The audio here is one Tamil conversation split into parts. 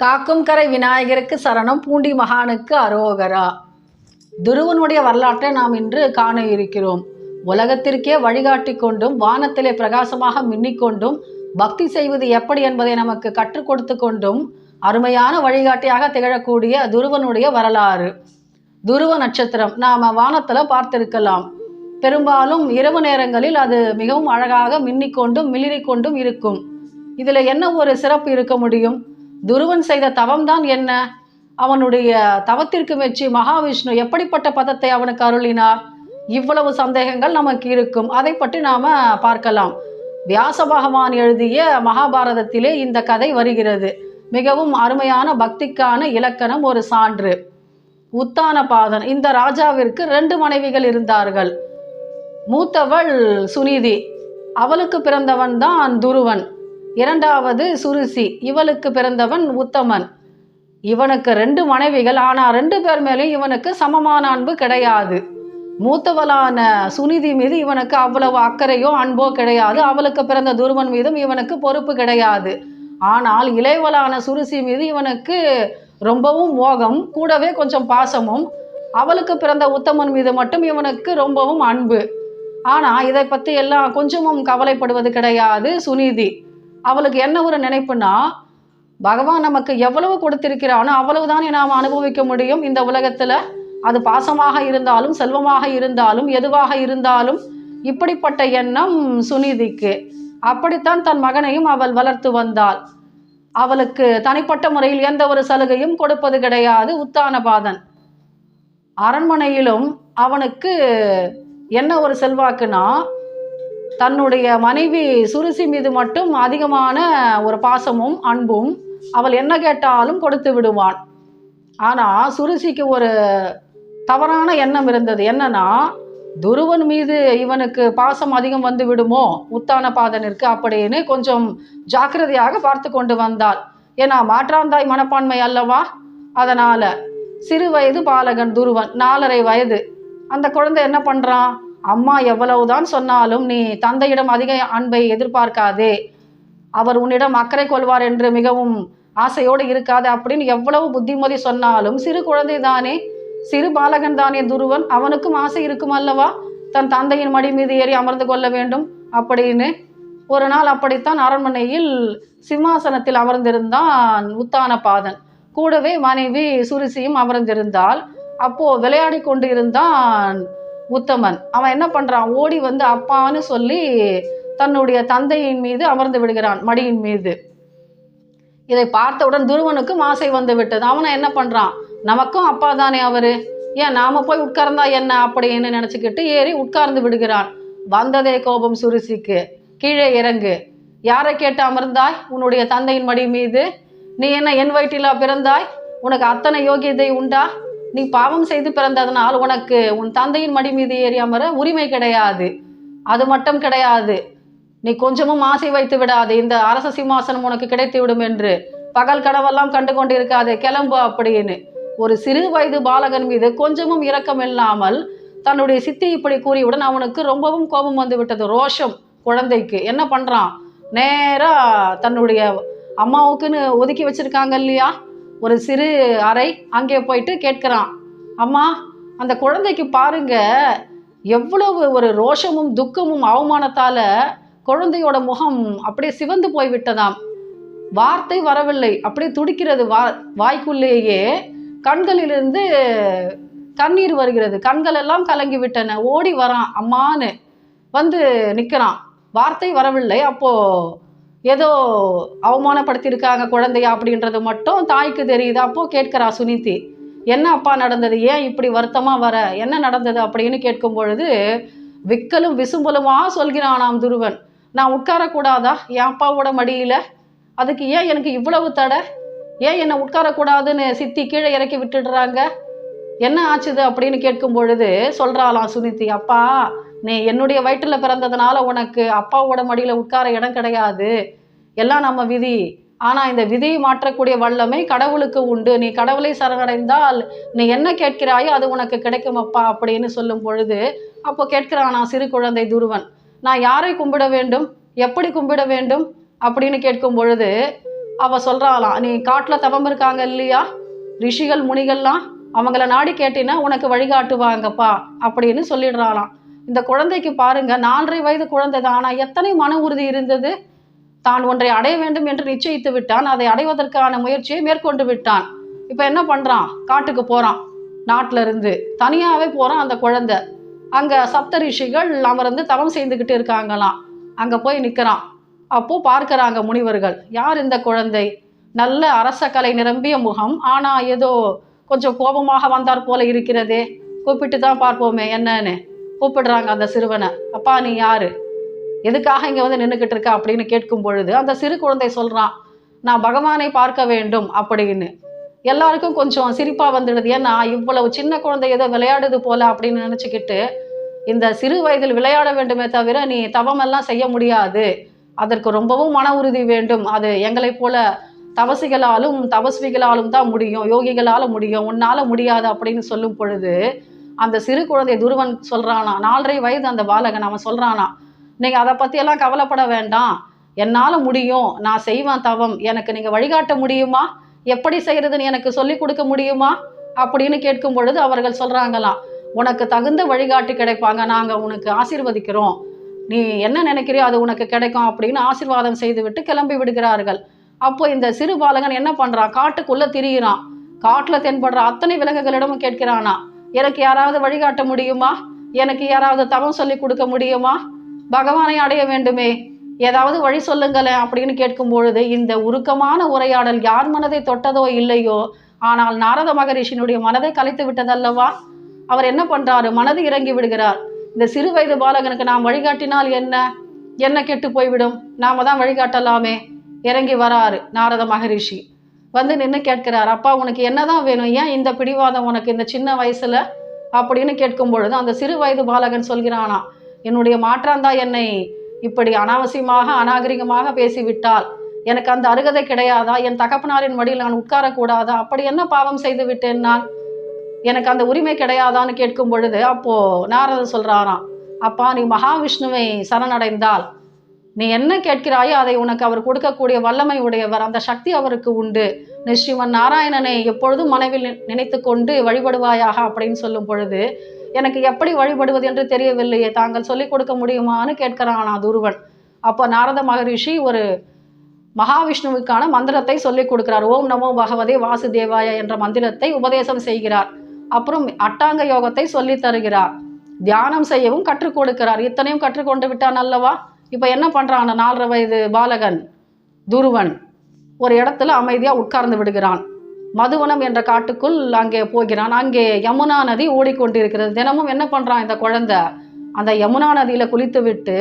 காக்கும் கரை விநாயகருக்கு சரணம் பூண்டி மகானுக்கு அரோகரா. துருவனுடைய வரலாற்றை நாம் இன்று காண இருக்கிறோம். உலகத்திற்கே வழிகாட்டி கொண்டும் வானத்திலே பிரகாசமாக மின்னிக்கொண்டும் பக்தி செய்வது எப்படி என்பதை நமக்கு கற்றுக் கொடுத்து கொண்டும் அருமையான வழிகாட்டியாக திகழக்கூடிய துருவனுடைய வரலாறு. துருவ நட்சத்திரம். நாம் வானத்தில் பார்த்திருக்கலாம். பெரும்பாலும் இரவு நேரங்களில் அது மிகவும் அழகாக மின்னிக்கொண்டும் மிளிரிக்கொண்டும் இருக்கும். இதில் என்ன ஒரு சிறப்பு இருக்க முடியும்? துருவன் செய்த தவம்தான் என்ன? அவனுடைய தவத்திற்கு மெச்சி மகாவிஷ்ணு எப்படிப்பட்ட பதத்தை அவனுக்கு அருளினார்? இவ்வளவு சந்தேகங்கள் நமக்கு இருக்கும். அதை பற்றி நாம பார்க்கலாம். வியாச பகவான் எழுதிய மகாபாரதத்திலே இந்த கதை வருகிறது. மிகவும் அருமையான பக்திக்கான இலக்கணம் ஒரு சான்று. உத்தான பாதன் இந்த ராஜாவிற்கு ரெண்டு மனைவிகள் இருந்தார்கள். மூத்தவள் சுனிதி அவளுக்கு பிறந்தவன் தான் துருவன். இரண்டாவது சுருசி இவளுக்கு பிறந்தவன் உத்தமன். இவனுக்கு ரெண்டு மனைவிகள் ஆனால் ரெண்டு பேர் மேலேயும் இவனுக்கு சமமான அன்பு கிடையாது. மூத்தவளான சுனிதி மீது இவனுக்கு அவ்வளவு அக்கறையோ அன்போ கிடையாது. அவளுக்கு பிறந்த துருவன் மீதும் இவனுக்கு பொறுப்பு கிடையாது. ஆனால் இளையவளான சுருசி மீது இவனுக்கு ரொம்பவும் மோகம் கூடவே கொஞ்சம் பாசமும். அவளுக்கு பிறந்த உத்தமன் மீது மட்டும் இவனுக்கு ரொம்பவும் அன்பு. ஆனால் இதை பற்றி எல்லாம் கொஞ்சமும் கவலைப்படுவது கிடையாது சுனிதி. அவளுக்கு என்ன ஒரு நினைப்புனா பகவான் நமக்கு எவ்வளவு கொடுத்திருக்கிறானோ அவ்வளவுதான் நாம் அனுபவிக்க முடியும். இந்த உலகத்தில் அது பாசமாக இருந்தாலும் செல்வமாக இருந்தாலும் எதுவாக இருந்தாலும் இப்படிப்பட்ட எண்ணம் சுனிதிக்கு. அப்படித்தான் தன் மகனையும் அவள் வளர்த்து வந்தாள். அவளுக்கு தனிப்பட்ட முறையில் எந்த ஒரு சலுகையும் கொடுப்பது கிடையாது உத்தானபாதன். அரண்மனையிலும் அவனுக்கு என்ன ஒரு செல்வாக்குனா தன்னுடைய மனைவி சுருசி மீது மட்டும் அதிகமான ஒரு பாசமும் அன்பும் அவள் என்ன கேட்டாலும் கொடுத்து விடுவான் ஆனால் சுருசிக்கு ஒரு தவறான எண்ணம் இருந்தது. என்னன்னா துருவன் மீது இவனுக்கு பாசம் அதிகம் வந்து விடுமோ உத்தானபாதனிற்கு அப்படின்னு கொஞ்சம் ஜாக்கிரதையாக பார்த்து கொண்டு வந்தாள். ஏன்னா மாற்றாந்தாய் மனப்பான்மை அல்லவா? அதனால சிறு வயது பாலகன் துருவன் நாலரை வயது. அந்த குழந்தை என்ன பண்றான் அம்மா எவ்வளவுதான் சொன்னாலும் நீ தந்தையிடம் அதிக அன்பை எதிர்பார்க்காதே. அவர் உன்னிடம் அக்கறை கொள்வார் என்று மிகவும் ஆசையோடு இருக்காது அப்படின்னு எவ்வளவு புத்திமதி சொன்னாலும் சிறு குழந்தை தானே சிறு பாலகன் தானே துருவன் அவனுக்கும் ஆசை இருக்கும் அல்லவா? தன் தந்தையின் மடி மீது ஏறி அமர்ந்து கொள்ள வேண்டும் அப்படின்னு. ஒரு நாள் அப்படித்தான் அரண்மனையில் சிம்மாசனத்தில் அமர்ந்திருந்தான் உத்தான பாதன். கூடவே மனைவி சுரிசியும் அமர்ந்திருந்தால் அப்போ விளையாடி கொண்டு இருந்தான் உத்தமன். அவன் என்ன பண்றான்? ஓடி வந்து அப்பான்னு சொல்லி தன்னுடைய தந்தையின் மீது அமர்ந்து விடுகிறான் மடியின் மீது. இதை பார்த்தவுடன் துருவனுக்கும் ஆசை வந்து விட்டது. அவனை என்ன பண்றான்? நமக்கும் அப்பா தானே அவரு. ஏன் நாம போய் உட்கார்ந்தா என்ன அப்படின்னு நினைச்சுக்கிட்டு ஏறி உட்கார்ந்து விடுகிறான். வந்ததே கோபம் சுருசிக்கு. கீழே இறங்கு. யாரை கேட்டு அமர்ந்தாய்? உன்னுடைய தந்தையின் மடி மீது. நீ என்ன என் வயிற்றிலா பிறந்தாய்? உனக்கு அத்தனை யோகியதை உண்டா? நீ பாவம் செய்து பிறந்ததனால் உனக்கு. உன் தந்தையின் மடி மீது ஏறி அமர உரிமை கிடையாது. அது மட்டும் கிடையாது. நீ கொஞ்சமும் ஆசை வைத்து விடாது. இந்த அரச சிம்மாசனம் உனக்கு கிடைத்து விடும் என்று. பகல் கனவெல்லாம் கண்டு கொண்டிருக்காதே கிளம்பு அப்படின்னு. ஒரு சிறு வயது பாலகன் மீது கொஞ்சமும் இரக்கம் இல்லாமல் தன்னுடைய சித்தி இப்படி கூறியவுடன் அவனுக்கு ரொம்பவும் கோபம் வந்து விட்டது. ரோஷம் குழந்தைக்கு. என்ன பண்றான்? நேரா தன்னுடைய அம்மாவுக்குன்னு ஒதுக்கி வச்சிருக்காங்க இல்லையா? ஒரு சிறு அறை அங்கே போயிட்டு கேட்கிறான். அம்மா அந்த குழந்தைக்கு பாருங்க எவ்வளவு ஒரு ரோஷமும் துக்கமும் அவமானத்தால குழந்தையோட முகம் அப்படியே சிவந்து போய் விட்டதாம் வார்த்தை வரவில்லை. அப்படியே துடிக்கிறது வா வாய்க்குள்ளேயே கண்களிலிருந்து கண்ணீர் வருகிறது. கண்கள் எல்லாம் கலங்கி விட்டன ஓடி வரான். அம்மான்னு வந்து நிற்கிறான். வார்த்தை வரவில்லை. அப்போது ஏதோ அவமானப்படுத்தியிருக்காங்க குழந்தையா அப்படின்றது மட்டும் தாய்க்கு தெரியுது. அப்போ கேட்கிறா சுனிதி என்ன அப்பா நடந்தது? ஏன் இப்படி வருத்தமாக வர? என்ன நடந்தது? அப்படின்னு கேட்கும் பொழுது விக்கலும் விசும்பலுமாக சொல்கிறானாம் துருவன். நான் உட்காரக்கூடாதா? என் அப்பாவோட மடியில? அதுக்கு ஏன் எனக்கு இவ்வளவு தடை? ஏன் என்னை உட்காரக்கூடாதுன்னு சித்தி கீழே இறக்கி விட்டுடுறாங்க? என்ன ஆச்சுது? அப்படின்னு கேட்கும் பொழுது சொல்றாளாம் சுனிதி அப்பா நீ என்னுடைய வயிற்றில் பிறந்ததுனால உனக்கு அப்பாவோட மடியில் உட்கார இடம் கிடையாது. எல்லாம் நம்ம விதி. ஆனால் இந்த விதியை மாற்றக்கூடிய வல்லமை கடவுளுக்கு உண்டு. நீ கடவுளை சரணடைந்தால் நீ என்ன கேட்கிறாயோ அது உனக்கு கிடைக்கும் அப்பா அப்படின்னு சொல்லும் பொழுது அப்போ கேட்கிறானா சிறு குழந்தை துருவன். நான் யாரை கும்பிட வேண்டும்? எப்படி கும்பிட வேண்டும்? அப்படின்னு கேட்கும் பொழுது அவ சொல்கிறாளாம் நீ காட்டில் தவம் இருக்காங்க இல்லையா? ரிஷிகள் முனிகள்லாம் அவங்கள நாடி கேட்டினா உனக்கு வழிகாட்டுவாங்கப்பா அப்படின்னு சொல்லிடுறாளாம். இந்த குழந்தைக்கு பாருங்க நாலரை வயது குழந்தை தான் ஆனால் எத்தனை மன உறுதி இருந்தது? தான் ஒன்றை அடைய வேண்டும் என்று நிச்சயித்து விட்டான். அதை அடைவதற்கான முயற்சியை மேற்கொண்டு விட்டான். இப்போ என்ன பண்ணுறான் காட்டுக்கு போகிறான் நாட்டில் இருந்து தனியாகவே போகிறான் அந்த குழந்தை. அங்கே சப்த ரிஷிகள் அமர்ந்து தவம் செய்துக்கிட்டு இருக்காங்களாம். அங்கே போய் நிற்கிறான் அப்போது பார்க்குறாங்க முனிவர்கள் யார் இந்த குழந்தை? நல்ல அரச கலை நிரம்பிய முகம். ஆனால் ஏதோ கொஞ்சம் கோபமாக வந்தார் போல இருக்கிறதே. கூப்பிட்டு தான் பார்ப்போமே என்னன்னு. கூப்பிடுறாங்க அந்த சிறுவனை. அப்பா நீ யாரு? எதுக்காக இங்கே வந்து நின்றுக்கிட்டு இருக்க? அப்படின்னு கேட்கும் பொழுது அந்த சிறு குழந்தை சொல்கிறான் நான் பகவானை பார்க்க வேண்டும் அப்படின்னு. எல்லாருக்கும் கொஞ்சம் சிரிப்பாக வந்துடுது. ஏன்னா இவ்வளவு சின்ன குழந்தை ஏதோ விளையாடுது போல அப்படின்னு நினச்சிக்கிட்டு இந்த சிறு வயதில் விளையாட வேண்டுமே தவிர நீ தவமெல்லாம் செய்ய முடியாது. அதற்கு ரொம்பவும் மன உறுதி வேண்டும். அது எங்களைப் போல தவசிகளாலும் தபஸ்விகளாலும் தான் முடியும். யோகிகளால் முடியும். உன்னால் முடியாது அப்படின்னு சொல்லும் பொழுது அந்த சிறு குழந்தை துருவன் சொல்கிறானா நாலரை வயது அந்த பாலகன் அவன் சொல்கிறானா நீங்கள் அதை பற்றியெல்லாம் கவலைப்பட வேண்டாம். என்னால் முடியும். நான் செய்வேன் தவம். எனக்கு நீங்கள் வழிகாட்ட முடியுமா? எப்படி செய்கிறதுன்னு எனக்கு சொல்லிக் கொடுக்க முடியுமா? அப்படின்னு கேட்கும் பொழுது அவர்கள் சொல்கிறாங்களாம் உனக்கு தகுந்த வழிகாட்டி கிடைப்பாங்க. நாங்கள் உனக்கு ஆசீர்வதிக்கிறோம். நீ என்ன நினைக்கிறியோ அது உனக்கு கிடைக்கும் அப்படின்னு ஆசீர்வாதம் செய்துவிட்டு கிளம்பி விடுகிறார்கள். அப்போ இந்த சிறு பாலகன் என்ன பண்ணுறான் காட்டுக்குள்ளே திரியிறான். காட்டில் தென்படுற அத்தனை விலங்குகளிடமும் கேட்கிறானா? எனக்கு யாராவது வழிகாட்ட முடியுமா? எனக்கு யாராவது தவம் சொல்லி கொடுக்க முடியுமா? பகவானை அடைய வேண்டுமே. ஏதாவது வழி சொல்லுங்களேன் அப்படின்னு கேட்கும் பொழுது இந்த உருக்கமான உரையாடல் யார் மனதை தொட்டதோ இல்லையோ ஆனால் நாரத மகரிஷினுடைய மனதை கலைத்து விட்டதல்லவா? அவர் என்ன பண்றாரு? மனது இறங்கி விடுகிறார். இந்த சிறு வயது பாலகனுக்கு நாம் வழிகாட்டினால் என்ன? என்ன கெட்டு போய்விடும்? நாம தான் வழிகாட்டலாமே. இறங்கி வராரு நாரத மகரிஷி. வந்து நின்று கேட்கிறார். அப்பா உனக்கு என்னதான் வேணும்? ஏன் இந்த பிடிவாதம் உனக்கு இந்த சின்ன வயசுல? அப்படின்னு கேட்கும் பொழுது அந்த சிறு வயது பாலகன் சொல்கிறானா என்னுடைய மாற்றாந்தா என்னை? இப்படி அனாவசியமாக அநாகரிகமாக பேசிவிட்டால் எனக்கு அந்த அருகதை கிடையாதா? என் தகப்பனாரின் மடியில் நான் உட்காரக்கூடாதா? அப்படி என்ன பாவம் செய்து விட்டேன் நான்? எனக்கு அந்த உரிமை கிடையாதான்னு கேட்கும் பொழுது அப்போ நாரதர் சொல்றாராம் அப்பா நீ மகாவிஷ்ணுவை சரணடைந்தால் நீ என்ன கேட்கிறாயோ அதை உனக்கு அவர் கொடுக்கக்கூடிய வல்லமை உடையவர் அந்த சக்தி அவருக்கு உண்டு. நீ ஸ்ரீமன் நாராயணனை எப்பொழுதும் மனைவில் நினைத்து கொண்டு வழிபடுவாயாக அப்படின்னு சொல்லும் பொழுது எனக்கு எப்படி வழிபடுவது என்று தெரியவில்லையே. தாங்கள் சொல்லிக் கொடுக்க முடியுமான்னு கேட்கிறானா துருவன். அப்போ நாரத மகரிஷி ஒரு மகாவிஷ்ணுவுக்கான மந்திரத்தை சொல்லிக் கொடுக்கிறார். ஓம் நமோ பகவதே வாசுதேவாய என்ற மந்திரத்தை உபதேசம் செய்கிறார். அப்புறம் அட்டாங்க யோகத்தை சொல்லி தருகிறார். தியானம் செய்யவும் கற்றுக் கொடுக்கிறார். இத்தனையும் கற்றுக்கொண்டு விட்டான் அல்லவா? இப்போ என்ன பண்ணுறாங்கன்னா நாலரை வயது பாலகன்? துருவன். ஒரு இடத்துல அமைதியாக உட்கார்ந்து விடுகிறான். மதுவனம் என்ற காட்டுக்குள் அங்கே போகிறான். அங்கே யமுனா நதி ஓடிக்கொண்டிருக்கிறது. தினமும் என்ன பண்ணுறான் இந்த குழந்தை? அந்த யமுனா நதியில் குளித்து விட்டு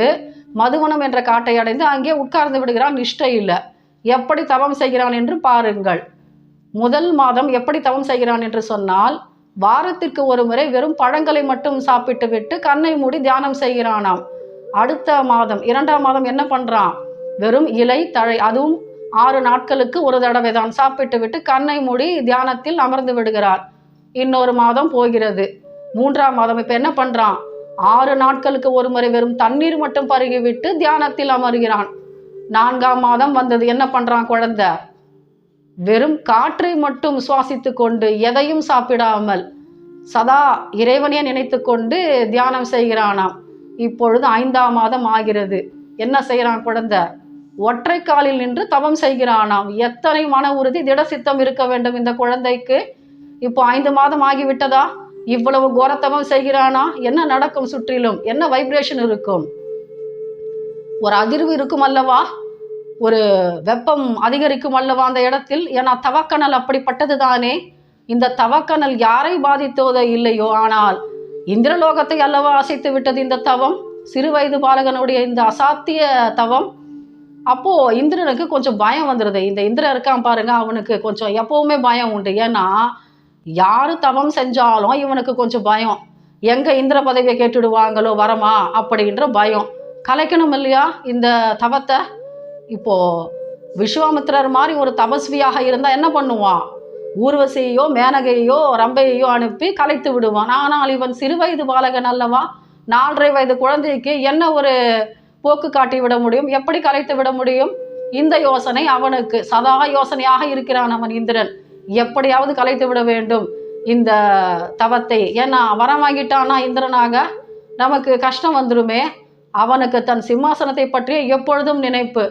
மதுவனம் என்ற காட்டை அடைந்து அங்கே உட்கார்ந்து விடுகிறான். நிஷ்டை இல்லை. எப்படி தவம் செய்கிறான் என்று பாருங்கள். முதல் மாதம் எப்படி தவம் செய்கிறான் என்று சொன்னால் வாரத்திற்கு ஒரு முறை வெறும் பழங்களை மட்டும் சாப்பிட்டு விட்டு கண்ணை மூடி தியானம் செய்கிறானாம். அடுத்த மாதம் இரண்டாம் மாதம் என்ன பண்ணுறான் வெறும் இலை தழை அதுவும் ஆறு நாட்களுக்கு ஒரு தடவை தான் சாப்பிட்டு விட்டு கண்ணை மூடி தியானத்தில் அமர்ந்து விடுகிறார். இன்னொரு மாதம் போகிறது. மூன்றாம் மாதம் இப்போ என்ன பண்ணுறான் ஆறு நாட்களுக்கு ஒரு முறை வெறும் தண்ணீர் மட்டும் பருகிவிட்டு தியானத்தில் அமர்கிறான். நான்காம் மாதம் வந்தது. என்ன பண்ணுறான் குழந்தை? வெறும் காற்றை மட்டும் சுவாசித்து கொண்டு எதையும் சாப்பிடாமல் சதா இறைவனே நினைத்து கொண்டு தியானம் செய்கிறானாம். இப்பொழுது ஐந்தாம் மாதம் ஆகிறது. என்ன செய்கிறான் குழந்தை? ஒற்றை காலில் நின்று தவம் செய்கிறானாம். எத்தனை மன உறுதி திட சித்தம் இருக்க வேண்டும் இந்த குழந்தைக்கு? இப்போ ஐந்து மாதம் ஆகிவிட்டதா? இவ்வளவு கோரத்தவம் செய்கிறானா? என்ன நடக்கும் சுற்றிலும்? என்ன வைப்ரேஷன் இருக்கும்? ஒரு அதிர்வு இருக்கும் அல்லவா? ஒரு வெப்பம் அதிகரிக்கும் அல்லவா அந்த இடத்தில்? ஏன்னா தவக்கணல் அப்படிப்பட்டது தானே இந்த தவக்கணல் யாரை பாதித்ததோ இல்லையோ ஆனால் இந்திரலோகத்தை அல்லவா அசைத்து விட்டது இந்த தவம்? சிறு வயது பாலகனுடைய இந்த அசாத்திய தவம்? அப்போ இந்திரனுக்கு கொஞ்சம் பயம் வந்துடுது இந்த இந்திரன் இருக்கான் பாருங்க அவனுக்கு கொஞ்சம் எப்பவுமே பயம் உண்டு. ஏன்னா யாரு தவம் செஞ்சாலும் இவனுக்கு கொஞ்சம் பயம். எங்க இந்திர பதவியை கேட்டுடுவாங்களோ வரமா? அப்படின்ற பயம். கலைக்கணும் இல்லையா இந்த தவத்தை? இப்போ விஸ்வாமித்திரர் மாதிரி ஒரு தபஸ்வியாக இருந்தா என்ன பண்ணுவான்? ஊர்வசியையோ மேனகையோ ரம்பையோ அனுப்பி கலைத்து விடுவான். ஆனால் இவன் சிறுவயது பாலகன் அல்லவா? நாலரை வயது குழந்தைக்கு என்ன ஒரு போக்கு காட்டி விட முடியும்? எப்படி கலைத்து விட முடியும்? இந்த யோசனை அவனுக்கு. சதா யோசனையாக இருக்கிறான் அவன் இந்திரன். எப்படியாவது கலைத்து விட வேண்டும் இந்த தவத்தை. ஏன்னா வரம் வாங்கிட்டானா இந்திரனாக? நமக்கு கஷ்டம் வந்துருமே. அவனுக்கு தன் சிம்மாசனத்தை பற்றிய எப்பொழுதும் நினைப்பு.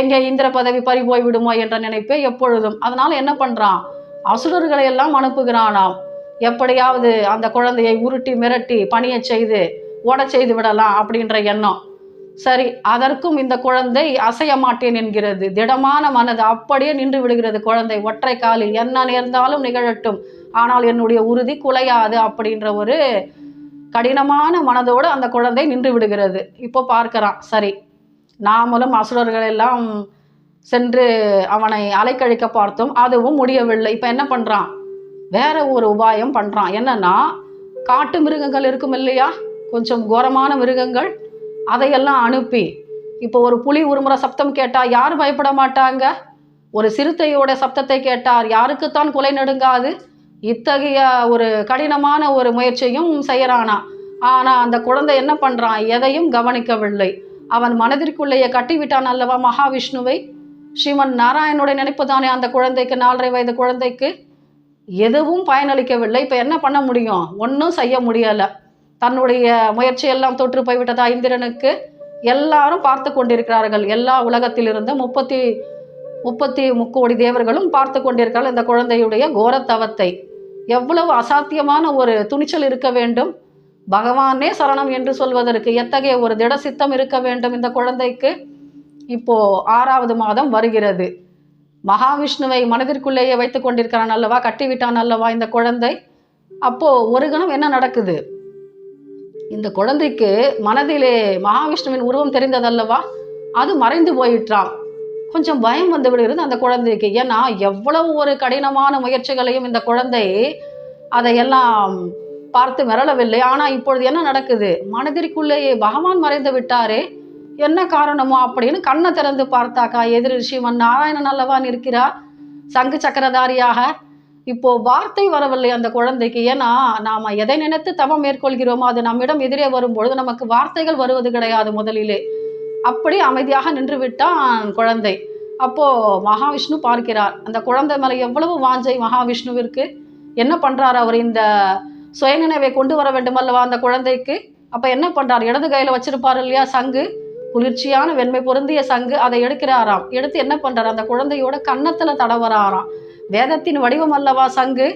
எங்கே இந்திர பதவி பறி போய் விடுமோ என்ற நினைப்பே எப்பொழுதும். அதனால என்ன பண்றான்? அசுரர்களை எல்லாம் அனுப்புகிறானாம். எப்படியாவது அந்த குழந்தையை உருட்டி மிரட்டி பணியச் செய்து ஓட செய்து விடலாம் அப்படின்ற எண்ணம். சரி அதற்கும் இந்த குழந்தை அசைய மாட்டேன் என்கிறது. திடமான மனது அப்படியே நின்று விடுகிறது குழந்தை. ஒற்றை காலில் என்ன நேர்ந்தாலும் நிகழட்டும். ஆனால் என்னுடைய உறுதி குலையாது அப்படின்ற ஒரு கடினமான மனதோடு அந்த குழந்தை நின்று விடுகிறது. இப்போ பார்க்கறான். சரி நாமளும் அசுரர்கள் எல்லாம் சென்று அவனை அலைக்கழிக்க பார்த்தோம். அதுவும் முடியவில்லை. இப்போ என்ன பண்ணுறான் வேற ஒரு உபாயம் பண்ணுறான் என்னன்னா காட்டு மிருகங்கள் இருக்கும் இல்லையா? கொஞ்சம் கோரமான மிருகங்கள். அதையெல்லாம் அனுப்பி. இப்போ ஒரு புலி உருமுறை சப்தம் கேட்டால் யார் பயப்பட மாட்டாங்க? ஒரு சிறுத்தையோட சப்தத்தை கேட்டார். யாருக்குத்தான் குலை நடுங்காது? இத்தகைய ஒரு கடினமான ஒரு முயற்சியும் செய்கிறானா ஆனால் அந்த குழந்தை என்ன பண்ணுறான் எதையும் கவனிக்கவில்லை. அவன் மனதிற்குள்ளேயே கட்டிவிட்டான் அல்லவா மகாவிஷ்ணுவை? ஸ்ரீமன் நாராயணனுடைய நினைப்பு தானே அந்த குழந்தைக்கு நாலரை வயது குழந்தைக்கு? எதுவும் பயனளிக்கவில்லை. இப்போ என்ன பண்ண முடியும்? ஒன்றும் செய்ய முடியலை. தன்னுடைய முயற்சியெல்லாம் தொற்று போய்விட்டதா இந்திரனுக்கு? எல்லாரும் பார்த்து கொண்டிருக்கிறார்கள். எல்லா உலகத்திலிருந்து முப்பத்தி முப்பத்தி முக்கோடி தேவர்களும் பார்த்து கொண்டிருக்கிறார்கள் இந்த குழந்தையுடைய கோரத்தவத்தை. எவ்வளவு அசாத்தியமான ஒரு துணிச்சல் இருக்க வேண்டும். பகவானே சரணம் என்று சொல்வதற்கு எத்தகைய ஒரு திட சித்தம் இருக்க வேண்டும் இந்த குழந்தைக்கு? இப்போ ஆறாவது மாதம் வருகிறது. மகாவிஷ்ணுவை மனதிற்குள்ளேயே வைத்து கொண்டிருக்கிறான் அல்லவா? கட்டிவிட்டான் அல்லவா இந்த குழந்தை? அப்போ ஒரு கணம் என்ன நடக்குது? இந்த குழந்தைக்கு மனதிலே மகாவிஷ்ணுவின் உருவம் தெரிந்ததல்லவா? அது மறைந்து போயிட்டான் கொஞ்சம் பயம் வந்து விடுகிறது அந்த குழந்தைக்கு. ஏன்னா எவ்வளவு ஒரு கடினமான முயற்சிகளையும் இந்த குழந்தை அதையெல்லாம் பார்த்து மிரளவில்லை. ஆனா இப்பொழுது என்ன நடக்குது? மனதிற்குள்ளேயே பகவான் மறைந்து விட்டாரே. என்ன காரணமோ அப்படின்னு கண்ணை திறந்து பார்த்தாக்கா எதிர் ஸ்ரீமன் நாராயணன் அல்லவான் இருக்கிறா சங்கு சக்கரதாரியாக இப்போ வார்த்தை வரவில்லை அந்த குழந்தைக்கு. ஏன்னா நாம எதை நினைத்து தவம் மேற்கொள்கிறோமோ அது நம்மிடம் எதிரே வரும்பொழுது நமக்கு வார்த்தைகள் வருவது கிடையாது முதலிலே. அப்படி அமைதியாக நின்று விட்டான் குழந்தை. அப்போ மகாவிஷ்ணு பார்க்கிறார் அந்த குழந்தை மேல எவ்வளவு வாஞ்சை மகாவிஷ்ணுவிற்கு? என்ன பண்றார் அவர் இந்த சுயநினைவை கொண்டு வர வேண்டும் அல்லவா அந்த குழந்தைக்கு? அப்ப என்ன பண்றார்? இடது கையில வச்சிருப்பார் இல்லையா சங்கு? குளிர்ச்சியான வெண்மை பொருந்திய சங்கு அதை எடுக்கிறாராம். எடுத்து என்ன பண்றார்? அந்த குழந்தையோட கன்னத்துல தடவராராம் வேதத்தின் வடிவம் அல்லவா சங்கு?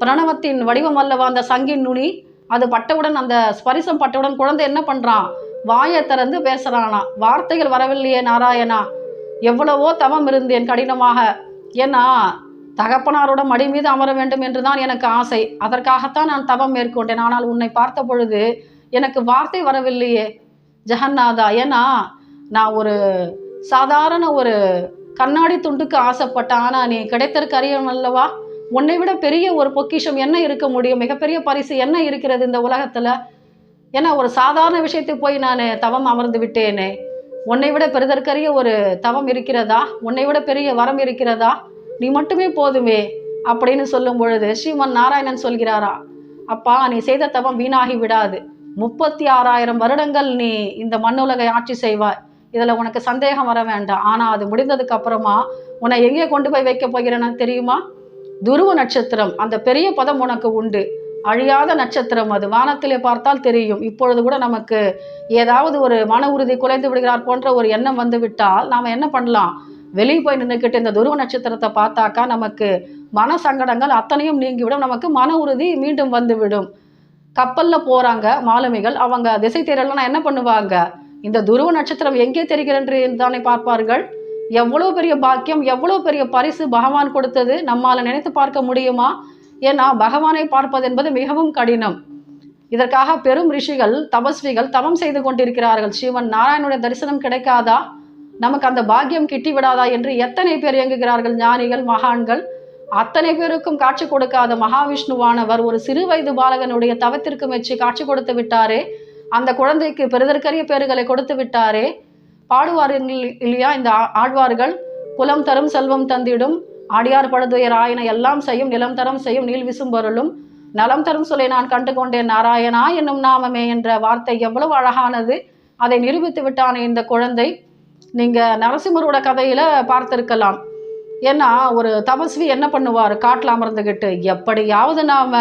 பிரணவத்தின் வடிவம் அல்லவா அந்த சங்கின் நுனி? அது பட்டவுடன் அந்த ஸ்பரிசம் பட்டவுடன் குழந்தை என்ன பண்றான்? வாயை திறந்து பேசுறானா? வார்த்தைகள் வரவில்லையே நாராயணா. எவ்வளவோ தவம் இருந்தேன் கடினமாக. ஏன்னா தகப்பனாரோட மடி மீது அமர வேண்டும் என்றுதான் எனக்கு ஆசை. அதற்காகத்தான் நான் தவம் மேற்கொண்டேன். ஆனால் உன்னை பார்த்த பொழுது எனக்கு வார்த்தை வரவில்லையே. ஜெகநாதா ஏன்னா நான் ஒரு சாதாரண ஒரு கண்ணாடி துண்டுக்கு ஆசைப்பட்டேன். ஆனால் நீ கிடைத்திருக்க அறியம் அல்லவா? உன்னை விட பெரிய ஒரு பொக்கிஷம் என்ன இருக்க முடியும்? மிகப்பெரிய பரிசு என்ன இருக்கிறது இந்த உலகத்தில்? ஏன்னா ஒரு சாதாரண விஷயத்துக்கு போய் நான் தவம் அமர்ந்து விட்டேனே. உன்னை விட பெரிதற்கரிய ஒரு தவம் இருக்கிறதா? உன்னை விட பெரிய வரம் இருக்கிறதா? நீ மட்டுமே போதுமே அப்படின்னு சொல்லும் பொழுது ஸ்ரீமன் நாராயணன் சொல்கிறாரா அப்பா நீ செய்த தவம் வீணாகி விடாது. முப்பத்தி ஆறாயிரம் வருடங்கள் நீ இந்த மண்ணுலகை ஆட்சி செய்வாய். இதில் உனக்கு சந்தேகம் வர வேண்டாம். ஆனால் அது முடிந்ததுக்கு அப்புறமா உன்னை எங்கே கொண்டு போய் வைக்க போகிறேன்னு தெரியுமா? துருவ நட்சத்திரம் அந்த பெரிய பதம் உனக்கு உண்டு. அழியாத நட்சத்திரம் அது. வானத்திலே பார்த்தால் தெரியும். இப்பொழுது கூட நமக்கு ஏதாவது ஒரு மன உறுதி குலைந்து விடுகிறார் போன்ற ஒரு எண்ணம் வந்து விட்டால் என்ன பண்ணலாம்? வெளியே போய் நின்றுக்கிட்டு இந்த துருவ நட்சத்திரத்தை பார்த்தாக்கா நமக்கு மன சங்கடங்கள் அத்தனையும் நீங்கிவிடும். நமக்கு மன உறுதி மீண்டும் வந்துவிடும். கப்பலில் போகிறாங்க மாலுமிகள். அவங்க திசை தேரலாம் என்ன பண்ணுவாங்க? இந்த துருவ நட்சத்திரம் எங்கே தெரிகிறது என்று தானே பார்ப்பார்கள்? எவ்வளோ பெரிய பாக்கியம் எவ்வளோ பெரிய பரிசு பகவான் கொடுத்தது நம்மால் நினைத்து பார்க்க முடியுமா? ஏன்னா பகவானை பார்ப்பது என்பது மிகவும் கடினம். இதற்காக பெரும் ரிஷிகள் தபஸ்விகள் தவம் செய்து கொண்டிருக்கிறார்கள். சிவன் நாராயணனுடைய தரிசனம் கிடைக்காதா? நமக்கு அந்த பாக்கியம் கிட்டி விடாதா என்று எத்தனை பேர் இயங்குகிறார்கள் ஞானிகள் மகான்கள் அத்தனை பேருக்கும் காட்சி கொடுக்காத மகாவிஷ்ணுவானவர் ஒரு சிறு வயது பாலகனுடைய தவத்திற்கு வச்சு காட்சி கொடுத்து விட்டாரே. அந்த குழந்தைக்கு பெருதற்கரிய பேறுகளை கொடுத்து விட்டாரே. பாடுவார்கள் இல்லையா இந்த ஆ- ஆழ்வார்கள்? புலம் தரும் செல்வம் தந்திடும். ஆடியார் படுதுயர் ஆயன எல்லாம் செய்யும் நிலம் தரம் செய்யும் நீள் விசும்பொருளும் நலம் தரும் சொல்லை நான் கண்டு கொண்டேன் நாராயணா என்னும் நாமமே என்ற வார்த்தை எவ்வளவு அழகானது. அதை நிரூபித்து விட்டானே இந்த குழந்தை. நீங்கள் நரசிம்மரோட கதையில் பார்த்திருக்கலாம். ஏன்னா ஒரு தபஸ்வி என்ன பண்ணுவார்? காட்டில் அமர்ந்துக்கிட்டு எப்படியாவது நாம்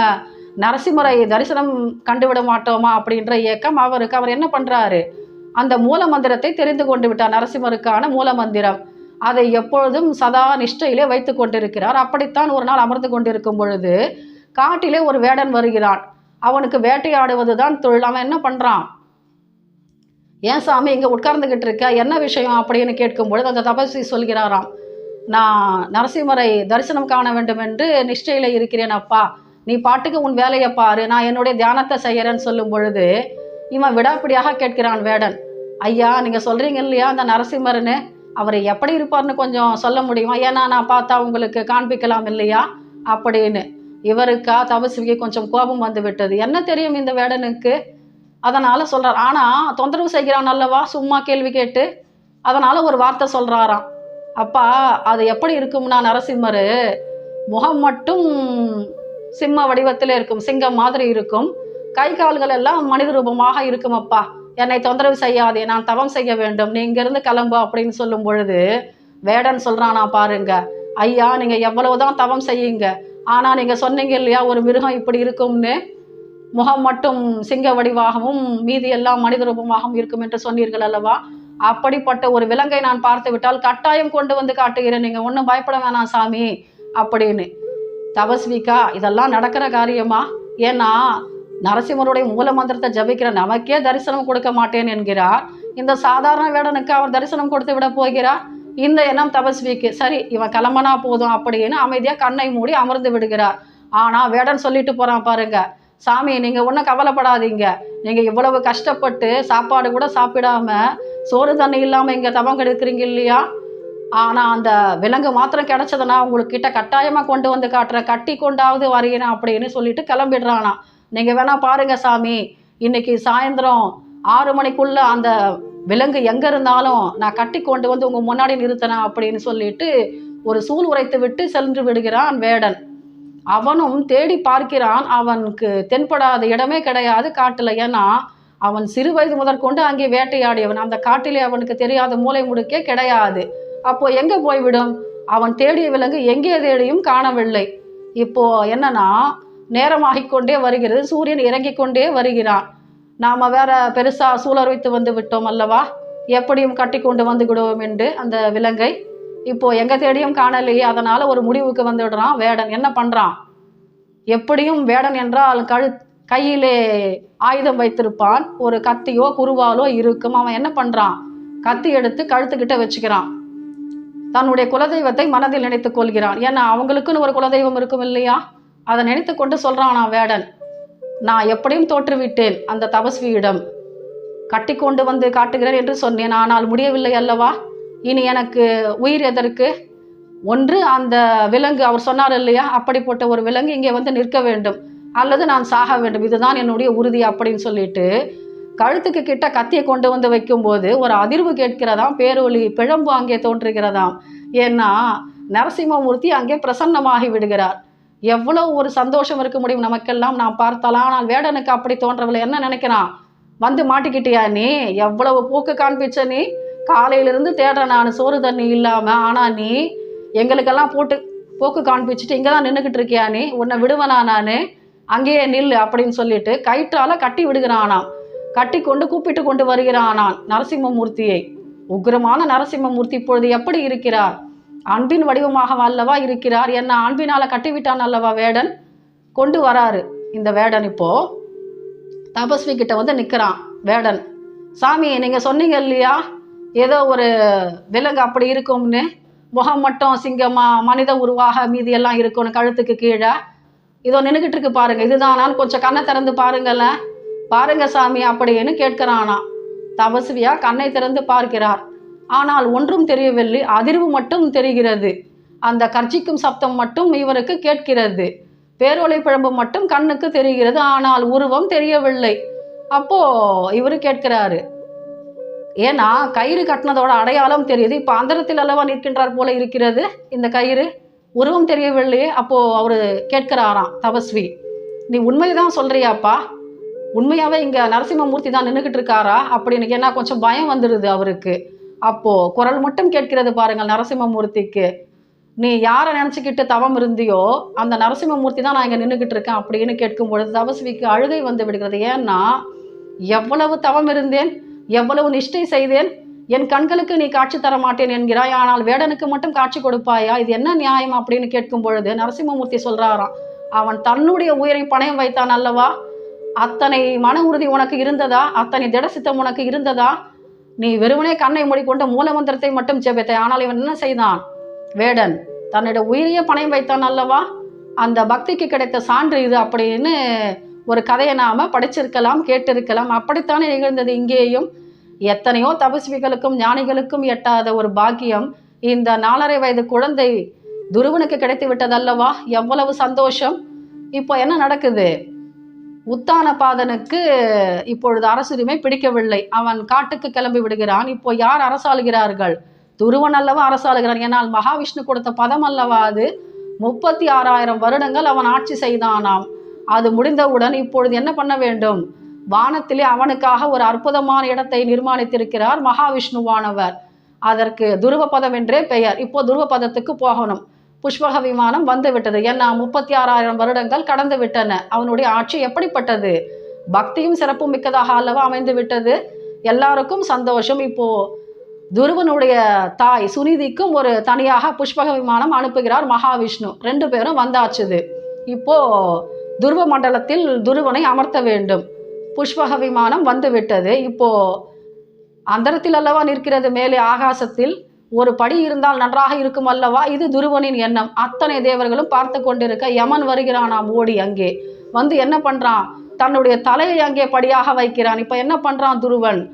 நரசிம்மரை தரிசனம் கண்டுவிட மாட்டோமா? அப்படின்ற இயக்கம் அவருக்கு. அவர் என்ன பண்ணுறாரு அந்த மூல மந்திரத்தை தெரிந்து கொண்டு விட்டார் நரசிம்மருக்கான மூல மந்திரம். அதை எப்பொழுதும் சதா நிஷ்டையிலே வைத்து கொண்டிருக்கிறார். அப்படித்தான் ஒரு நாள் அமர்ந்து கொண்டிருக்கும் பொழுது காட்டிலே ஒரு வேடன் வருகிறான். அவனுக்கு வேட்டையாடுவது தான் தொழில். அவன் என்ன பண்ணுறான் ஏன் சாமி இங்கே உட்கார்ந்துக்கிட்டு இருக்க? என்ன விஷயம்? அப்படின்னு கேட்கும் பொழுது அந்த தபஸ்வி சொல்கிறாராம். நான் நரசிம்மரை தரிசனம் காண வேண்டும் என்று நிஷ்டையில் இருக்கிறேன் அப்பா. நீ பாட்டுக்கு உன் வேலையை பாரு. நான் என்னுடைய தியானத்தை செய்கிறேன்னு சொல்லும் பொழுது இவன் விடாப்பிடியாக கேட்கிறான் வேடன். ஐயா நீங்கள் சொல்கிறீங்க இல்லையா அந்த நரசிம்மர்னு? அவர் எப்படி இருப்பார்னு கொஞ்சம் சொல்ல முடியுமா? ஏன்னா நான் பார்த்தா உங்களுக்கு காண்பிக்கலாம் இல்லையா? அப்படின்னு. இவருக்கா தபஸ்விக்கு கொஞ்சம் கோபம் வந்து விட்டது என்ன தெரியும் இந்த வேடனுக்கு? அதனால் சொல்கிறார் ஆனால் தொந்தரவு செய்கிறான் அல்லவா? சும்மா கேள்வி கேட்டு அதனால் ஒரு வார்த்தை சொல்கிறாராம் அப்பா அது எப்படி இருக்கும்னா நரசிம்மர் முகம் மட்டும் சிம்ம வடிவத்தில் இருக்கும் சிங்கம் மாதிரி இருக்கும். கை கால்கள் எல்லாம் மனித ரூபமாக இருக்கும் அப்பா. என்னை தொந்தரவு செய்யாதே நான் தவம் செய்ய வேண்டும். நீ இங்கிருந்து கிளம்பு அப்படின்னு சொல்லும் பொழுது வேடன் சொல்றானா பாருங்க ஐயா நீங்க எவ்வளவுதான் தவம் செய்யுங்க. ஆனா நீங்க சொன்னீங்க இல்லையா ஒரு மிருகம் இப்படி இருக்கும்னு. முகம் மட்டும் சிங்க வடிவாகவும் மீதி எல்லாம் மனித ரூபமாகவும் இருக்கும் என்று சொன்னீர்கள் அல்லவா? அப்படிப்பட்ட ஒரு விலங்கை நான் பார்த்து விட்டால் கட்டாயம் கொண்டு வந்து காட்டுகிறேன். நீங்க ஒன்றும் பயப்பட வேணாம் சாமி அப்படின்னு. தபஸ்விகா இதெல்லாம் நடக்கிற காரியமா? ஏன்னா நரசிம்மருடைய மூல மந்திரத்தை ஜபிக்கிற நமக்கே தரிசனம் கொடுக்க மாட்டேன் என்கிறார். இந்த சாதாரண வேடனுக்கு அவர் தரிசனம் கொடுத்து விட போகிறார். இந்த எண்ணம் தபஸ்விக்கு சரி இவன் கிளம்பனா போதும் அப்படின்னு அமைதியாக கண்ணை மூடி அமர்ந்து விடுகிறார். ஆனால் வேடன் சொல்லிட்டு போகிறான் பாருங்கள் சாமி நீங்கள் ஒன்றும் கவலைப்படாதீங்க. நீங்கள் இவ்வளவு கஷ்டப்பட்டு சாப்பாடு கூட சாப்பிடாம சோறு தண்ணி இல்லாமல் இங்கே தவம் கெடுக்கிறீங்க இல்லையா? ஆனால் அந்த விலங்கு மாத்திரம் கிடைச்சதுன்னா உங்களுக்கு கிட்ட கொண்டு வந்து காட்டுறேன். கட்டி கொண்டாவது வரையினா அப்படின்னு சொல்லிட்டு கிளம்பிடுறானா. நீங்கள் வேணால் பாருங்கள் சாமி இன்னைக்கு சாயந்தரம் ஆறு மணிக்குள்ள அந்த விலங்கு எங்கே இருந்தாலும் நான் கட்டி கொண்டு வந்து உங்கள் முன்னாடி நிறுத்தினேன் அப்படின்னு சொல்லிட்டு ஒரு சூழ் உரைத்து விட்டு சென்று விடுகிறான் வேடன். அவனும் தேடி பார்க்கிறான். அவனுக்கு தென்படாத இடமே கிடையாது காட்டில். ஏன்னா அவன் சிறு வயது முதற்கொண்டு அங்கே வேட்டையாடியவன். அந்த காட்டிலே அவனுக்கு தெரியாத மூலை முடுக்கே கிடையாது. அப்போ எங்கே போய்விடும்? அவன் தேடிய விலங்கு எங்கே தேடியும் காணவில்லை. இப்போ என்னன்னா நேரமாகிக்கொண்டே வருகிறது. சூரியன் இறங்கிக் கொண்டே வருகிறான். நாம வேற பெருசா சூழர் வைத்து வந்து விட்டோம் அல்லவா? எப்படியும் கட்டி கொண்டு வந்து விடுவோம் என்று அந்த விலங்கை இப்போ எங்க தேடியும் காணலையே அதனால ஒரு முடிவுக்கு வந்துடுறான் வேடன். என்ன பண்றான்? எப்படியும் வேடன் என்றால் கழு கையிலே ஆயுதம் வைத்திருப்பான். ஒரு கத்தியோ குருவாலோ இருக்கும். அவன் என்ன பண்றான்? கத்தி எடுத்து கழுத்துக்கிட்ட வச்சுக்கிறான். தன்னுடைய குலதெய்வத்தை மனதில் நினைத்துக் கொள்கிறான். ஏன்னா அவங்களுக்குன்னு ஒரு குலதெய்வம் இருக்கும் இல்லையா? அதை நினைத்து கொண்டு சொல்றானா வேடன்? நான் எப்படியும் தோற்றுவிட்டேன் அந்த தபஸ்வியிடம். கட்டி கொண்டு வந்து காட்டுகிறேன் என்று சொன்னேன். ஆனால் முடியவில்லை அல்லவா? இனி எனக்கு உயிர் எதற்கு? ஒன்று அந்த விலங்கு அவர் சொன்னார் இல்லையா? அப்படிப்பட்ட ஒரு விலங்கு இங்கே வந்து நிற்க வேண்டும். அல்லது நான் சாக வேண்டும். இதுதான் என்னுடைய உறுதி அப்படின்னு சொல்லிட்டு கழுத்துக்கு கிட்ட கத்தியை கொண்டு வந்து வைக்கும்போது ஒரு அதிர்வு கேட்கிறதாம் பேரொலி பிழம்பு அங்கே தோன்றுகிறதாம். ஏன்னா நரசிம்மமூர்த்தி அங்கே பிரசன்னமாகி விடுகிறார். எவ்வளோ ஒரு சந்தோஷம் இருக்க முடியும் நமக்கெல்லாம். நாம் பார்த்தாலாம் ஆனால் வேடனுக்கு அப்படி தோன்றவில்லை. என்ன நினைக்கிறான்? வந்து மாட்டிக்கிட்டியா நீ? எவ்வளவு போக்கு காண்பிச்ச நீ? காலையிலேருந்து தேடுறேன் நான் சோறு தண்ணி இல்லாமல் ஆனால் நீ எங்களுக்கெல்லாம் போட்டு போக்கு காண்பிச்சுட்டு இங்கே தான் நின்றுக்கிட்டு இருக்கியா நீ? உன்னை விடுவனா நான்? அங்கேயே நில் அப்படின்னு சொல்லிட்டு கயிற்றால் கட்டி விடுகிறானாம். கட்டி கொண்டு கூப்பிட்டு கொண்டு வருகிறானான் நரசிம்மமூர்த்தியை. உக்கிரமான நரசிம்மமூர்த்தி இப்பொழுது எப்படி இருக்கிறார்? அன்பின் வடிவமாக அல்லவா இருக்கிறார்? என்ன அன்பினால் கட்டிவிட்டான் அல்லவா வேடன்? கொண்டு வராரு. இந்த வேடன் இப்போ தபஸ்வி கிட்ட வந்து நிற்கிறான் வேடன் சாமி நீங்கள் சொன்னீங்க இல்லையா? ஏதோ ஒரு விலங்கு அப்படி இருக்கும்னு முகம் மட்டும் சிங்கமாக மனித உருவாக மீதி எல்லாம் இருக்கும்னு கழுத்துக்கு கீழே. இதோ நின்றுக்கிட்டு இருக்கு பாருங்க. இதுதானான்னு கொஞ்சம் கண்ணை திறந்து பாருங்களேன். பாருங்க சாமி அப்படின்னு கேட்கிறானா. தபஸ்வியா கண்ணை திறந்து பார்க்கிறார். ஆனால் ஒன்றும் தெரியவில்லை. அதிர்வு மட்டும் தெரிகிறது. அந்த கர்ஜிக்கும் சப்தம் மட்டும் இவருக்கு கேட்கிறது. பேரொலை பிழம்பு மட்டும் கண்ணுக்கு தெரிகிறது. ஆனால் உருவம் தெரியவில்லை. அப்போ இவரு கேட்கிறாரு ஏன்னா கயிறு கட்டினதோட அடையாளம் தெரியுது. இப்போ அந்தரத்தில் அல்லவா நிற்கின்றார் போல இருக்கிறது இந்த கயிறு? உருவம் தெரியவில்லையே. அப்போது அவர் கேட்கிறாராம் தபஸ்வி நீ உண்மைதான் சொல்கிறியாப்பா உண்மையாகவே இங்கே நரசிம்மமூர்த்தி தான் நின்றுக்கிட்டு இருக்காரா? அப்படின்னு ஏன்னா கொஞ்சம் பயம் வந்துடுது அவருக்கு. அப்போது குரல் மட்டும் கேட்கிறது பாருங்கள் நரசிம்மமூர்த்திக்கு. நீ யாரை நினச்சிக்கிட்டு தவம் இருந்தியோ அந்த நரசிம்மமூர்த்தி தான் நான் இங்கே நின்றுக்கிட்டு இருக்கேன் அப்படின்னு கேட்கும் பொழுது தபஸ்விக்கு அழுகை வந்து விடுகிறது. ஏன்னா எவ்வளவு தவம் இருந்தேன்? எவ்வளவு நிஷ்டை செய்தேன்? என் கண்களுக்கு நீ காட்சி தர மாட்டேன் என்கிறாய். ஆனால் வேடனுக்கு மட்டும் காட்சி கொடுப்பாயா? இது என்ன நியாயம் அப்படின்னு கேட்கும் பொழுது நரசிம்மமூர்த்தி சொல்றாராம். அவன் தன்னுடைய உயிரை பணயம் வைத்தான் அல்லவா? அத்தனை மன உறுதி உனக்கு இருந்ததா? அத்தனை திடசித்தம் உனக்கு இருந்ததா? நீ வெறுமனே கண்ணை மூடிக்கொண்டு மூலமந்திரத்தை மட்டும் ஜெபித்தாய் ஆனால் இவன் என்ன செய்தான்? வேடன் தன்னுடைய உயிரையே பணயம் வைத்தான் அல்லவா? அந்த பக்திக்கு கிடைத்த சான்று இது அப்படின்னு ஒரு கதையை நாம் படிச்சிருக்கலாம் கேட்டிருக்கலாம். அப்படித்தானே நிகழ்ந்தது இங்கேயும்? எத்தனையோ தபஸ்விகளுக்கும் ஞானிகளுக்கும் எட்டாத ஒரு பாக்கியம் இந்த நாலரை வயது குழந்தை துருவனுக்கு கிடைத்து விட்டதல்லவா எவ்வளவு சந்தோஷம். இப்போ என்ன நடக்குது? உத்தான பாதனுக்கு இப்பொழுது அரசுரிமை பிடிக்கவில்லை. அவன் காட்டுக்கு கிளம்பி விடுகிறான். இப்போ யார் அரசாளுகிறார்கள்? துருவன் அல்லவா அரசாளுகிறான்? ஏன்னால் மகாவிஷ்ணு கொடுத்த பதம் அல்லவா அது? முப்பத்தி ஆறாயிரம் வருடங்கள் அவன் ஆட்சி செய்தானாம். அது முடிந்தவுடன் இப்பொழுது என்ன பண்ண வேண்டும்? வானத்திலே அவனுக்காக ஒரு அற்புதமான இடத்தை நிர்மாணித்திருக்கிறார் மகாவிஷ்ணுவானவர். அதற்கு துருவபதம் என்றே பெயர். இப்போ துருவபதத்துக்கு போகணும். புஷ்பக விமானம் வந்துவிட்டது. ஏன்னா முப்பத்தி ஆறாயிரம் வருடங்கள் கடந்து விட்டன. அவனுடைய ஆட்சி எப்படிப்பட்டது? பக்தியும் சிறப்பும் மிக்கதாக அல்லவா அமைந்து விட்டது எல்லாருக்கும் சந்தோஷம். இப்போ துருவனுடைய தாய் சுனிதிக்கும் ஒரு தனியாக புஷ்பக விமானம் அனுப்புகிறார் மகாவிஷ்ணு. ரெண்டு பேரும் வந்தாச்சுது. இப்போ துருவ மண்டலத்தில் துருவனை அமர்த்த வேண்டும். புஷ்பக விமானம் வந்துவிட்டது. இப்போ அந்தரத்தில் அல்லவா நிற்கிறது? மேலே ஆகாசத்தில் ஒரு படி இருந்தால் நன்றாக இருக்கும் அல்லவா? இது துருவனின் எண்ணம். அத்தனை தேவர்களும் பார்த்து கொண்டிருக்க யமன் வருகிறானாம். ஓடி அங்கே. வந்து என்ன பண்றான்? தன்னுடைய தலையை அங்கே படியாக வைக்கிறான். இப்ப என்ன பண்றான் துருவன்?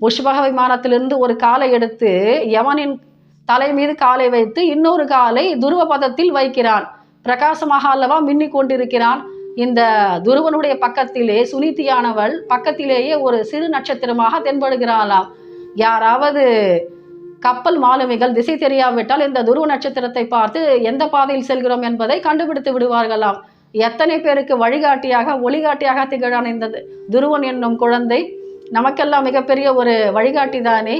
புஷ்பக விமானத்திலிருந்து ஒரு காலை எடுத்து யமனின் தலை மீது காலை வைத்து இன்னொரு காலை துருவ பதத்தில் வைக்கிறான். பிரகாசமாக அல்லவா மின்னி கொண்டிருக்கிறான். இந்த துருவனுடைய பக்கத்திலே சுனிதியானவள் பக்கத்திலேயே ஒரு சிறு நட்சத்திரமாக தென்படுகிறாளாம். யாராவது கப்பல் மாலுமிகள் திசை தெரியாவிட்டால் இந்த துருவ நட்சத்திரத்தை பார்த்து எந்த பாதையில் செல்கிறோம் என்பதை கண்டுபிடித்து விடுவார்களாம். எத்தனை பேருக்கு வழிகாட்டியாக ஒளிகாட்டியாக திகழான் இந்த துருவன் என்னும் குழந்தை? நமக்கெல்லாம் மிகப்பெரிய ஒரு வழிகாட்டி தானே.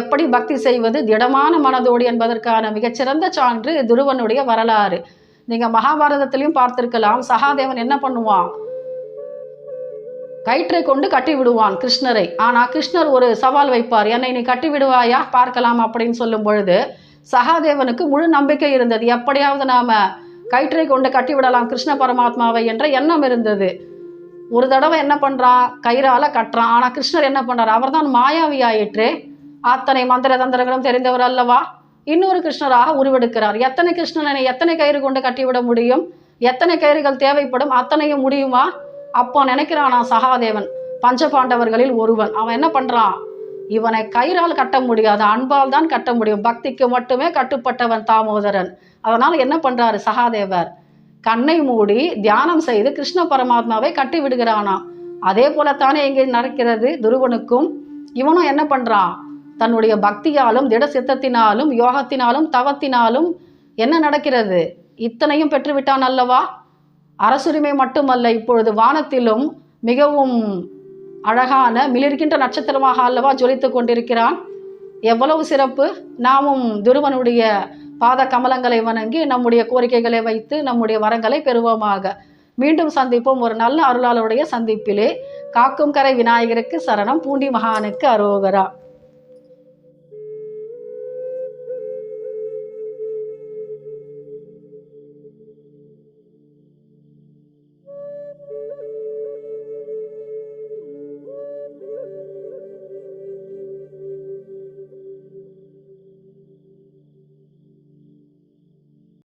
எப்படி பக்தி செய்வது திடமான மனதோடு என்பதற்கான மிகச்சிறந்த சான்று துருவனுடைய வரலாறு. நீங்க மகாபாரதத்திலையும் பார்த்திருக்கலாம். சகாதேவன் என்ன பண்ணுவான்? கயிற்றை கொண்டு கட்டி விடுவான் கிருஷ்ணரை. ஆனா கிருஷ்ணர் ஒரு சவால் வைப்பார். என்னை நீ கட்டி விடுவாயா? பார்க்கலாம் அப்படின்னு சொல்லும் பொழுது சகாதேவனுக்கு முழு நம்பிக்கை இருந்தது. எப்படியாவது நாம கயிற்றை கொண்டு கட்டி விடலாம் கிருஷ்ண பரமாத்மாவை என்ற எண்ணம் இருந்தது. ஒரு தடவை என்ன பண்ணுறான் கயிறால கட்டுறான். ஆனால் கிருஷ்ணர் என்ன பண்றார்? அவர்தான் மாயாவி ஆயிற்று அத்தனை மந்திர தந்திரங்களும் தெரிந்தவர் அல்லவா? இன்னொரு கிருஷ்ணராக உருவெடுக்கிறார். எத்தனை கிருஷ்ணனை எத்தனை கயிறு கொண்டு கட்டிவிட முடியும்? எத்தனை கயிறுகள் தேவைப்படும்? அத்தனையும் முடியுமா? அப்போ நினைக்கிறானா சகாதேவன். பஞ்சபாண்டவர்களில் ஒருவன். அவன் என்ன பண்றான்? இவனை கயிறால் கட்ட முடியாது. அன்பால் தான் கட்ட முடியும். பக்திக்கு மட்டுமே கட்டுப்பட்டவன் தாமோதரன். அதனால் என்ன பண்றாரு சகாதேவர்? கண்ணை மூடி தியானம் செய்து கிருஷ்ண பரமாத்மாவை கட்டி விடுகிறானாம் அதே போலத்தானே இங்கே நடக்கிறது. துருவனுக்கும் இவனும் என்ன பண்றான்? தன்னுடைய பக்தியாலும் திட சித்தத்தினாலும் யோகத்தினாலும் தவத்தினாலும் என்ன நடக்கிறது? இத்தனையும் பெற்றுவிட்டான் அல்லவா? அரசுரிமை மட்டுமல்ல இப்பொழுது வானத்திலும் மிகவும் அழகான மிளிர்கின்ற நட்சத்திரமாக அல்லவா ஜொலித்து கொண்டிருக்கிறான். எவ்வளவு சிறப்பு! நாமும் துருவனுடைய பாத கமலங்களை வணங்கி நம்முடைய கோரிக்கைகளை வைத்து நம்முடைய வரங்களை பெறுவோமாக. மீண்டும் சந்திப்போம் ஒரு நல்ல அருளாளருடைய சந்திப்பிலே. காக்கும் கரை விநாயகருக்கு சரணம் பூண்டி மகானுக்கு அரோகரா.